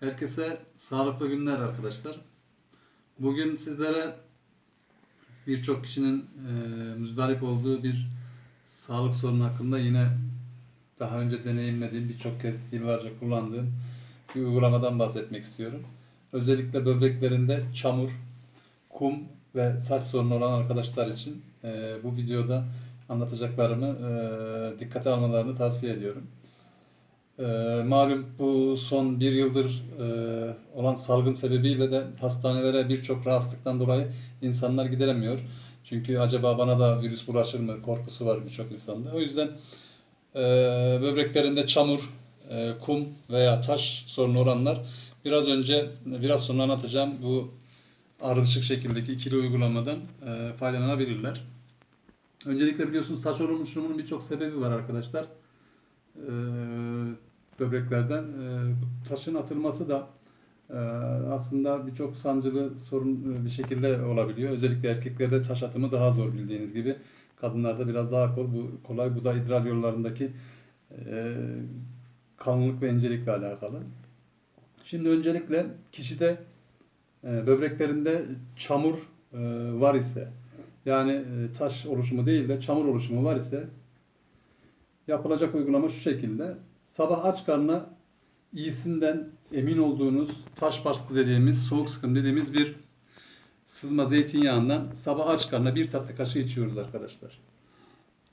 Herkese sağlıklı günler arkadaşlar. Bugün sizlere birçok kişinin e, müzdarip olduğu bir sağlık sorunu hakkında yine daha önce deneyimlediğim, birçok kez yıllarca kullandığım bir uygulamadan bahsetmek istiyorum. Özellikle böbreklerinde çamur, kum ve taş sorunu olan arkadaşlar için e, bu videoda anlatacaklarımı e, dikkate almalarını tavsiye ediyorum. Ee, malum bu son bir yıldır e, olan salgın sebebiyle de hastanelere birçok rahatsızlıktan dolayı insanlar gidilemiyor. Çünkü acaba bana da virüs bulaşır mı korkusu var birçok insanda. O yüzden e, böbreklerinde çamur, e, kum veya taş sorunu olanlar biraz önce, biraz sonra anlatacağım bu ardışık şekildeki ikili uygulamadan e, faydalanabilirler. Öncelikle biliyorsunuz taş oluşumunun birçok sebebi var arkadaşlar e, böbreklerden. E, taşın atılması da e, aslında birçok sancılı sorun e, bir şekilde olabiliyor. Özellikle erkeklerde taş atımı daha zor bildiğiniz gibi. Kadınlarda biraz daha kol, bu, kolay. Bu da idrar yollarındaki e, kalınlık ve incelikle alakalı. Şimdi öncelikle kişide e, böbreklerinde çamur e, var ise yani e, taş oluşumu değil de çamur oluşumu var ise yapılacak uygulama şu şekilde. Sabah aç karnına iyisinden emin olduğunuz taş bastı dediğimiz, soğuk sıkım dediğimiz bir sızma zeytinyağından sabah aç karnına bir tatlı kaşığı içiyoruz arkadaşlar.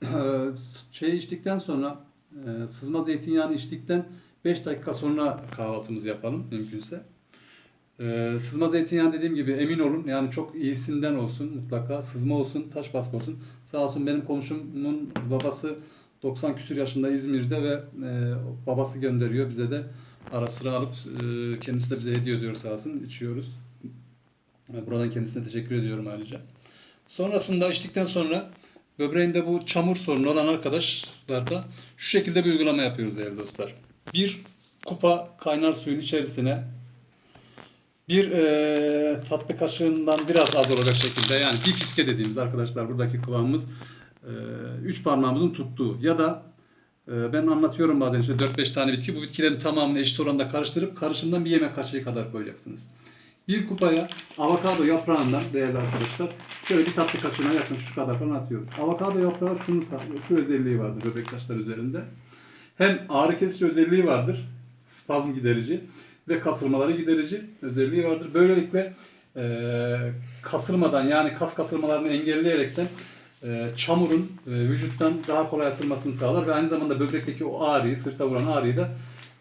Şey içtikten sonra e, sızma zeytinyağını içtikten 5 dakika sonra kahvaltımızı yapalım mümkünse. E, Sızma zeytinyağı dediğim gibi emin olun yani çok iyisinden olsun mutlaka sızma olsun taş baskı olsun. Sağ olsun benim komşumun babası 90 küsür yaşında İzmir'de ve e, babası gönderiyor bize de ara sıra alıp e, kendisi de bize hediye ediyor sağ olsun içiyoruz. E, Buradan kendisine teşekkür ediyorum ayrıca. Sonrasında içtikten sonra böbreğinde bu çamur sorunu olan arkadaşlarda şu şekilde bir uygulama yapıyoruz değerli dostlar. Bir kupa kaynar suyun içerisine bir e, tatlı kaşığından biraz az olacak şekilde yani bir fiske dediğimiz arkadaşlar buradaki kıvamımız üç parmağımızın tuttuğu ya da e, ben anlatıyorum bazen işte 4-5 tane bitki bu bitkilerin tamamını eşit oranda karıştırıp karışımdan bir yemek kaşığı kadar koyacaksınız. Bir kupaya avokado yaprağından değerli arkadaşlar şöyle bir tatlı kaşığına yakın şu kadar falan atıyoruz. Avokado yaprağı şunu, şu özelliği vardır böbrek taşları üzerinde. Hem ağrı kesici özelliği vardır, spazm giderici ve kasılmaları giderici özelliği vardır. Böylelikle e, kasılmadan yani kas kasılmalarını engelleyerekten e, çamurun e, vücuttan daha kolay atılmasını sağlar ve aynı zamanda böbrekteki o ağrıyı, sırta vuran ağrıyı da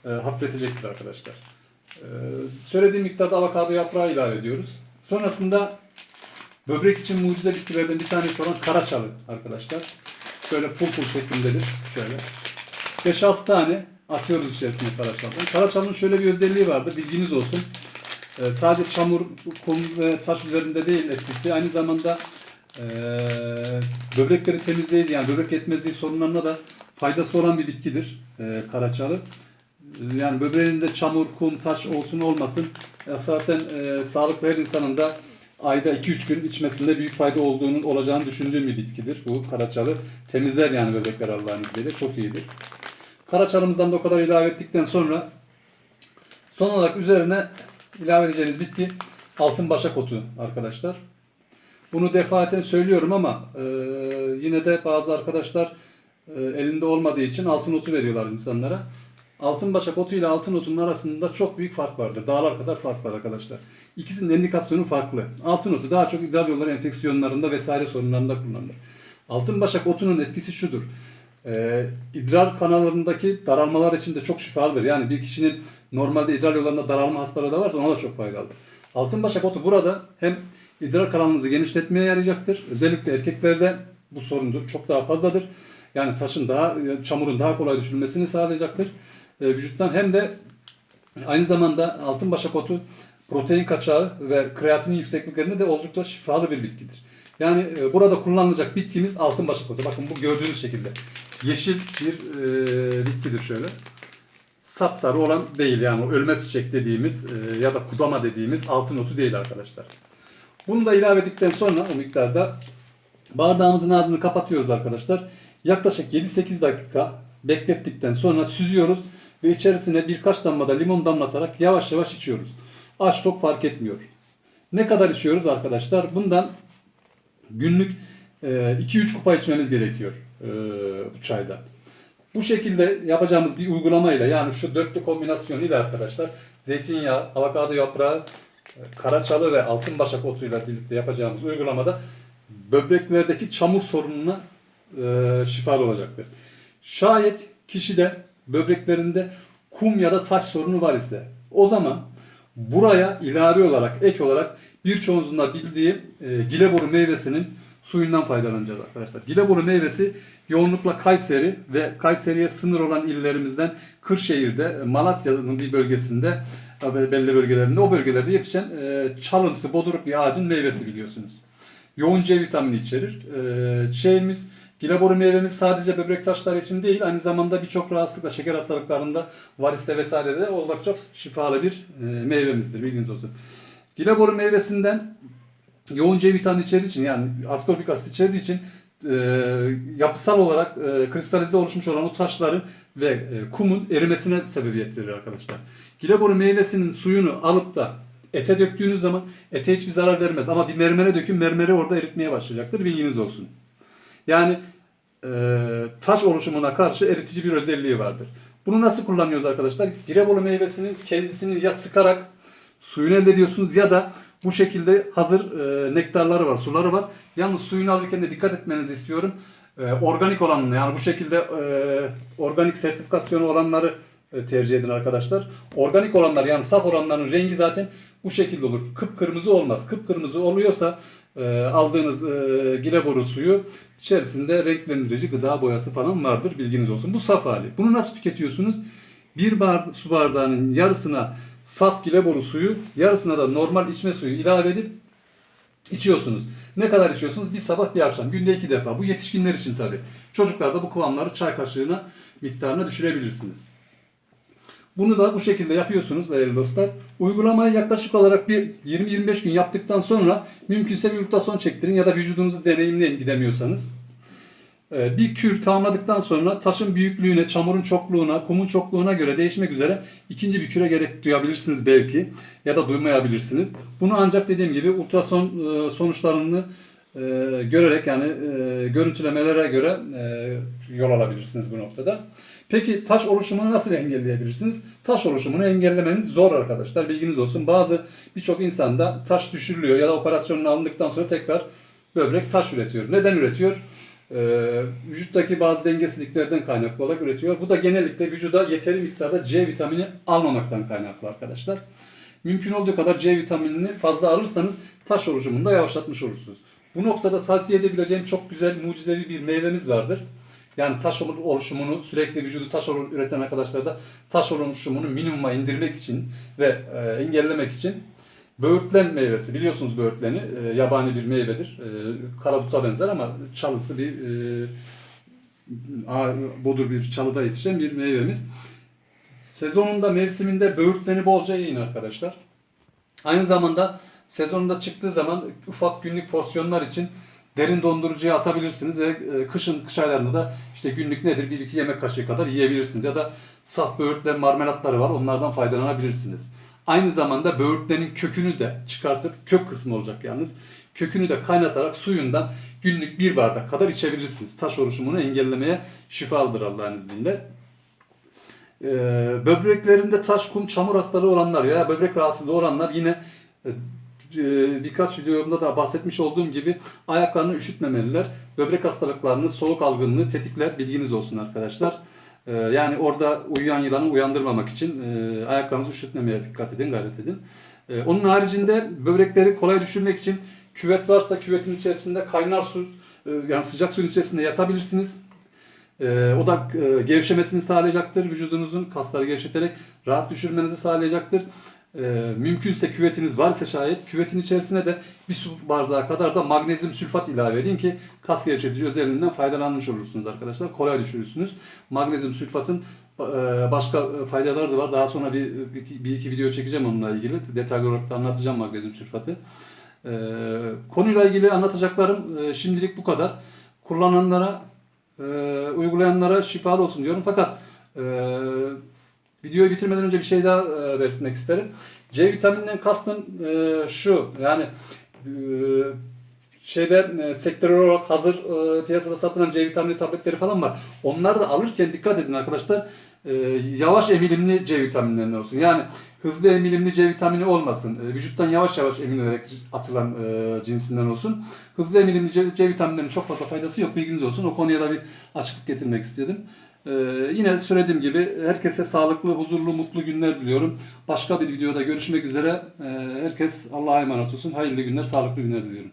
e, hafifletecektir arkadaşlar. E, söylediğim miktarda avokado yaprağı ilave ediyoruz. Sonrasında böbrek için mucize bitkilerden bir tanesi olan karaçalı arkadaşlar. Şöyle pul pul şeklindedir. Şöyle. 5-6 tane atıyoruz içerisine karaçaldan. Karaçalının şöyle bir özelliği vardı. Bilginiz olsun. Ee, sadece çamur, kum ve taş üzerinde değil etkisi. Aynı zamanda ee, böbrekleri temizleyici yani böbrek yetmezliği sorunlarına da faydası olan bir bitkidir ee, karaçalı. Ee, Yani böbreğinde çamur, kum, taş olsun olmasın esasen e, sağlıklı her insanın da ayda 2-3 gün içmesinde büyük fayda olduğunun olacağını düşündüğüm bir bitkidir. Bu karaçalı temizler yani böbrekler Allah'ın izniyle çok iyidir. Karaçalımızdan da o kadar ilave ettikten sonra son olarak üzerine ilave edeceğiniz bitki altın başak otu arkadaşlar. Bunu defaten söylüyorum ama e, yine de bazı arkadaşlar e, elinde olmadığı için altın otu veriyorlar insanlara. Altın başak otu ile altın otunun arasında çok büyük fark vardır. Dağlar kadar fark var arkadaşlar. İkisinin indikasyonu farklı. Altın otu daha çok idrar yolları enfeksiyonlarında vesaire sorunlarında kullanılır. Altın başak otunun etkisi şudur. Ee, idrar kanallarındaki daralmalar için de çok şifalıdır. Yani bir kişinin normalde idrar yollarında daralma hastalığı da varsa ona da çok faydalıdır. Altın başak otu burada hem idrar kanalınızı genişletmeye yarayacaktır. Özellikle erkeklerde bu sorundur. Çok daha fazladır. Yani taşın daha, çamurun daha kolay düşürülmesini sağlayacaktır. Ee, vücuttan hem de aynı zamanda altın başak otu protein kaçağı ve kreatinin yüksekliklerinde de oldukça şifalı bir bitkidir. Yani e, burada kullanılacak bitkimiz altın başak otu. Bakın bu gördüğünüz şekilde. Yeşil bir e, bitkidir şöyle. Sapsarı olan değil yani ölmez çiçek dediğimiz e, ya da kudama dediğimiz altın otu değil arkadaşlar. Bunu da ilave ettikten sonra o miktarda bardağımızın ağzını kapatıyoruz arkadaşlar. Yaklaşık 7-8 dakika beklettikten sonra süzüyoruz ve içerisine birkaç damla da limon damlatarak yavaş yavaş içiyoruz. Aç tok fark etmiyor. Ne kadar içiyoruz arkadaşlar? Bundan günlük e, 2-3 kupa içmemiz gerekiyor e, bu çayda. Bu şekilde yapacağımız bir uygulamayla yani şu dörtlü kombinasyonuyla arkadaşlar zeytinyağı, avokado yaprağı, e, karaçalı ve altın başak otuyla birlikte yapacağımız uygulamada böbreklerdeki çamur sorununa e, şifalı olacaktır. Şayet kişide böbreklerinde kum ya da taş sorunu var ise o zaman buraya ilave olarak ek olarak birçoğunuzun da bildiği e, gileboru meyvesinin suyundan faydalanacağız arkadaşlar. Gileboru meyvesi yoğunlukla Kayseri ve Kayseri'ye sınır olan illerimizden Kırşehir'de, Malatya'nın bir bölgesinde belli bölgelerinde o bölgelerde yetişen e, çalımsı, boduruk bir ağacın meyvesi biliyorsunuz. Yoğun C vitamini içerir. E, şeyimiz Gileboru meyvemiz sadece böbrek taşları için değil, aynı zamanda birçok rahatsızlıkla, şeker hastalıklarında, variste vesairede oldukça şifalı bir e, meyvemizdir, bilginiz olsun. Gileboru meyvesinden yoğun C vitamini içerdiği için yani askorbic asit içerdiği için e, yapısal olarak e, kristalize oluşmuş olan o taşların ve e, kumun erimesine sebebiyet verir arkadaşlar. Gileboru meyvesinin suyunu alıp da ete döktüğünüz zaman ete hiçbir zarar vermez. Ama bir mermere dökün mermeri orada eritmeye başlayacaktır. Bilginiz olsun. Yani e, taş oluşumuna karşı eritici bir özelliği vardır. Bunu nasıl kullanıyoruz arkadaşlar? Girebolu meyvesinin kendisini ya sıkarak suyunu elde ediyorsunuz ya da bu şekilde hazır e, nektarları var, suları var. Yalnız suyunu alırken de dikkat etmenizi istiyorum. E, organik olanını yani bu şekilde e, organik sertifikasyonu olanları e, tercih edin arkadaşlar. Organik olanlar yani saf olanların rengi zaten bu şekilde olur. Kıpkırmızı olmaz. Kıpkırmızı oluyorsa e, aldığınız e, gileboru suyu içerisinde renklendirici gıda boyası falan vardır. Bilginiz olsun. Bu saf hali. Bunu nasıl tüketiyorsunuz? Bir bar, su bardağının yarısına saf gileboru suyu, yarısına da normal içme suyu ilave edip içiyorsunuz. Ne kadar içiyorsunuz? Bir sabah bir akşam. Günde iki defa. Bu yetişkinler için tabii. Çocuklarda bu kıvamları çay kaşığına miktarına düşürebilirsiniz. Bunu da bu şekilde yapıyorsunuz değerli dostlar. Uygulamayı yaklaşık olarak bir 20-25 gün yaptıktan sonra mümkünse bir ultrason çektirin ya da vücudunuzu deneyimleyin gidemiyorsanız. Ee, Bir kür tamamladıktan sonra taşın büyüklüğüne, çamurun çokluğuna, kumun çokluğuna göre değişmek üzere ikinci bir küre gerek duyabilirsiniz belki ya da duymayabilirsiniz. Bunu ancak dediğim gibi ultrason e, sonuçlarını e, görerek yani e, görüntülemelere göre yol alabilirsiniz bu noktada. Peki taş oluşumunu nasıl engelleyebilirsiniz? Taş oluşumunu engellemeniz zor arkadaşlar. Bilginiz olsun. Bazı birçok insanda taş düşürülüyor ya da operasyonun alındıktan sonra tekrar böbrek taş üretiyor. Neden üretiyor? Ee, vücuttaki bazı dengesizliklerden kaynaklı olarak üretiyor. Bu da genellikle vücuda yeteri miktarda C vitamini almamaktan kaynaklı arkadaşlar. Mümkün olduğu kadar C vitaminini fazla alırsanız taş oluşumunu da yavaşlatmış olursunuz. Bu noktada tavsiye edebileceğim çok güzel mucizevi bir meyvemiz vardır. Yani taş oluşumunu sürekli vücudu taş olu- üreten arkadaşlar da taş oluşumunu minimuma indirmek için ve e, engellemek için böğürtlen meyvesi biliyorsunuz böğürtleni e, yabani bir meyvedir. E, karadusa benzer ama çalısı bir e, ağır, bodur bir çalıda yetişen bir meyvemiz. Sezonunda mevsiminde böğürtleni bolca yiyin arkadaşlar. Aynı zamanda sezonunda çıktığı zaman ufak günlük porsiyonlar için derin dondurucuya atabilirsiniz ve e, kışın kış aylarında da işte günlük nedir bir iki yemek kaşığı kadar yiyebilirsiniz ya da saf böğürtlen marmelatları var onlardan faydalanabilirsiniz. Aynı zamanda böğürtlenin kökünü de çıkartıp kök kısmı olacak yalnız. Kökünü de kaynatarak suyundan günlük bir bardak kadar içebilirsiniz. Taş oluşumunu engellemeye şifalıdır Allah'ın izniyle. Ee, böbreklerinde taş, kum, çamur hastalığı olanlar ya böbrek rahatsızlığı olanlar yine e, e, birkaç videomda da bahsetmiş olduğum gibi ayaklarını üşütmemeliler. Böbrek hastalıklarını, soğuk algınlığı tetikler. Bilginiz olsun arkadaşlar. Ee, yani orada uyuyan yılanı uyandırmamak için e, ayaklarınızı üşütmemeye dikkat edin, gayret edin. Ee, onun haricinde böbrekleri kolay düşürmek için küvet varsa küvetin içerisinde kaynar su, e, yani sıcak suyun içerisinde yatabilirsiniz. Ee, o da e, gevşemesini sağlayacaktır. Vücudunuzun kasları gevşeterek rahat düşürmenizi sağlayacaktır. Ee, mümkünse küvetiniz varsa şayet küvetin içerisine de bir su bardağı kadar da magnezyum sülfat ilave edin ki kas gevşetici özelliğinden faydalanmış olursunuz arkadaşlar. Kolay düşürürsünüz. Magnezyum sülfatın e, başka faydaları da var. Daha sonra bir, bir, bir iki video çekeceğim onunla ilgili. Detaylı olarak da anlatacağım magnezyum sülfatı. Ee, konuyla ilgili anlatacaklarım e, şimdilik bu kadar. Kullananlara, e, uygulayanlara şifalı olsun diyorum. Fakat e, videoyu bitirmeden önce bir şey daha e, belirtmek isterim. C vitamininden kastım e, şu yani e, şeyde e, sektörel olarak hazır e, piyasada satılan C vitamini tabletleri falan var. Onları da alırken dikkat edin arkadaşlar. E, yavaş emilimli C vitaminlerinden olsun. Yani hızlı emilimli C vitamini olmasın. E, vücuttan yavaş yavaş emilerek atılan e, cinsinden olsun. Hızlı emilimli C, C vitaminlerinin çok fazla faydası yok. Bilginiz olsun. O konuya da bir açıklık getirmek istedim. E, yine söylediğim gibi herkese sağlıklı, huzurlu, mutlu günler diliyorum. Başka bir videoda görüşmek üzere. E, herkes Allah'a emanet olsun. Hayırlı günler, sağlıklı günler diliyorum.